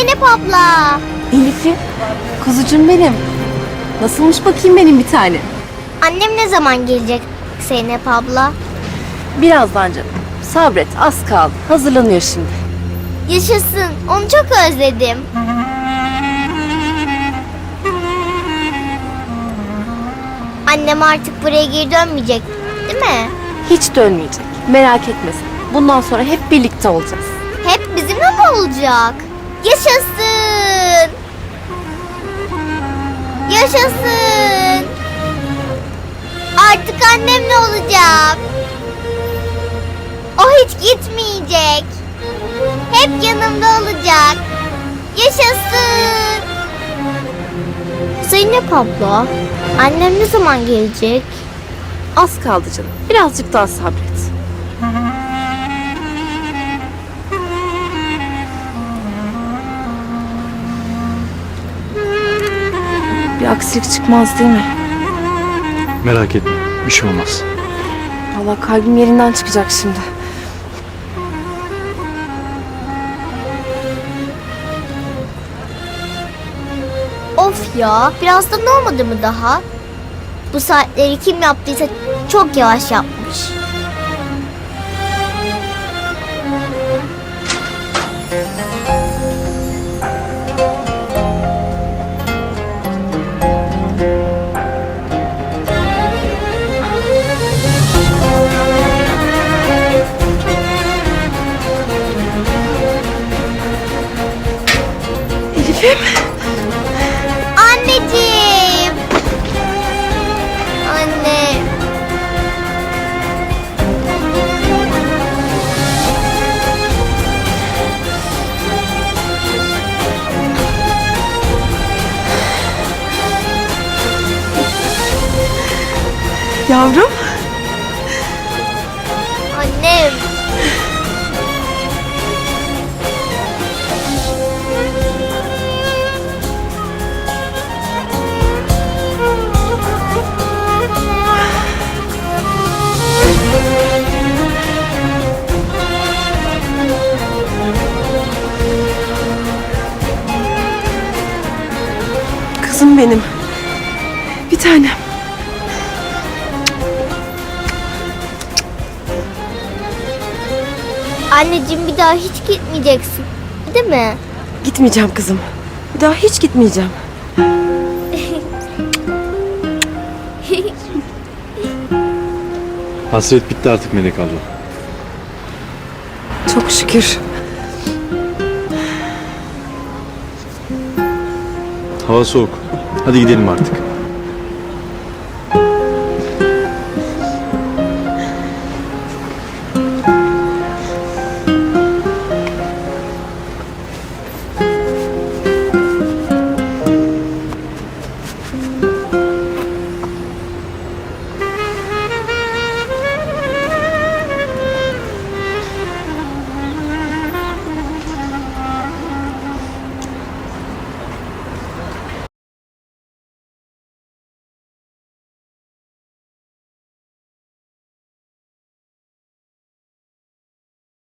Zeynep abla. Elif'im, kuzucuğum benim. Nasılmış bakayım benim bir tane? Annem ne zaman gelecek Zeynep abla? Birazdan canım. Sabret, az kaldı. Hazırlanıyor şimdi. Yaşasın. Onu çok özledim. Annem artık buraya geri dönmeyecek, değil mi? Hiç dönmeyecek. Merak etmesin. Bundan sonra hep birlikte olacağız. Hep bizimle mi olacak? Yaşasın! Yaşasın! Artık annemle olacak. O hiç gitmeyecek. Hep yanımda olacak. Yaşasın! Zeynep abla, annem ne zaman gelecek? Az kaldı canım. Birazcık daha sabret. Bir aksilik çıkmaz değil mi? Merak etme. Bir şey olmaz. Allah kalbim yerinden çıkacak şimdi. Of ya, birazdan olmadı mı daha? Bu saatleri kim yaptıysa çok yavaş yapmış. Elif'im. Anneciğim! Anne! Yavrum. Kızım benim. Bir tanem. Anneciğim bir daha hiç gitmeyeceksin. Değil mi? Gitmeyeceğim kızım. Bir daha hiç gitmeyeceğim. Hasret bitti artık Melek abla. Çok şükür. Hava soğuk. Hadi gidelim artık.